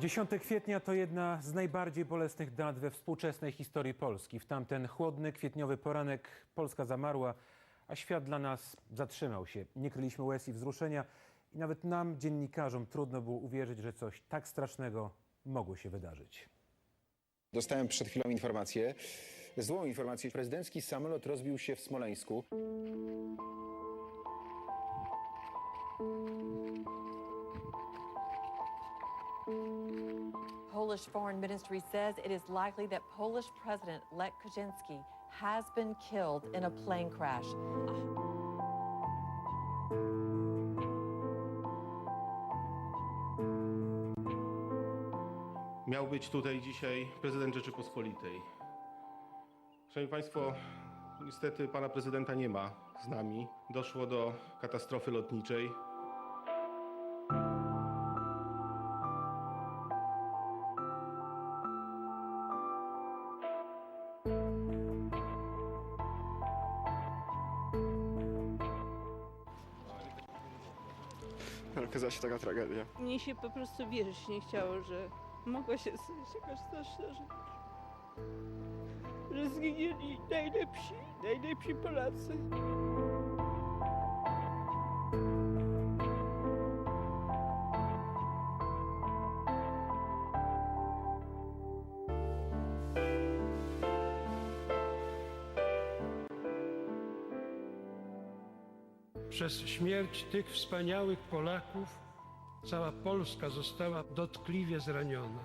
10 kwietnia to jedna z najbardziej bolesnych dat we współczesnej historii Polski. W tamten chłodny, kwietniowy poranek Polska zamarła, a świat dla nas zatrzymał się. Nie kryliśmy łez i wzruszenia i nawet nam, dziennikarzom, trudno było uwierzyć, że coś tak strasznego mogło się wydarzyć. Dostałem przed chwilą informację, złą informację. Prezydencki samolot rozbił się w Smoleńsku. Polish Foreign Ministry says it is likely that Polish President Lech Kaczynski has been killed in a plane crash. Miał być tutaj dzisiaj prezydent Rzeczypospolitej. Szanowni Państwo, niestety pana prezydenta nie ma z nami. Doszło do katastrofy lotniczej. Okazała się taka tragedia. Mnie się po prostu wierzyć nie chciało, że mogła się stać jakaś straszna rzecz. Że zginęli najlepsi, najlepsi Polacy. Przez śmierć tych wspaniałych Polaków cała Polska została dotkliwie zraniona.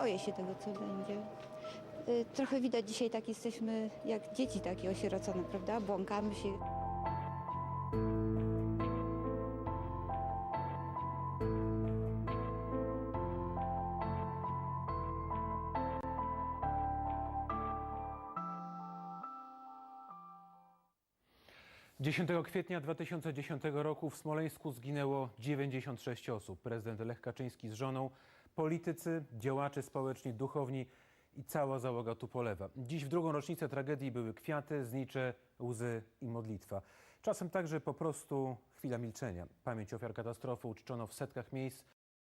Boję się tego, co będzie. Y, Trochę widać dzisiaj tak jesteśmy jak dzieci takie osierocone, prawda? Błąkamy się. - 10 kwietnia 2010 roku w Smoleńsku zginęło 96 osób. Prezydent Lech Kaczyński z żoną, politycy, działacze społeczni, duchowni i cała załoga Tupolewa. Dziś w drugą rocznicę tragedii były kwiaty, znicze, łzy i modlitwa. Czasem także po prostu chwila milczenia. Pamięć ofiar katastrofy uczczono w setkach miejsc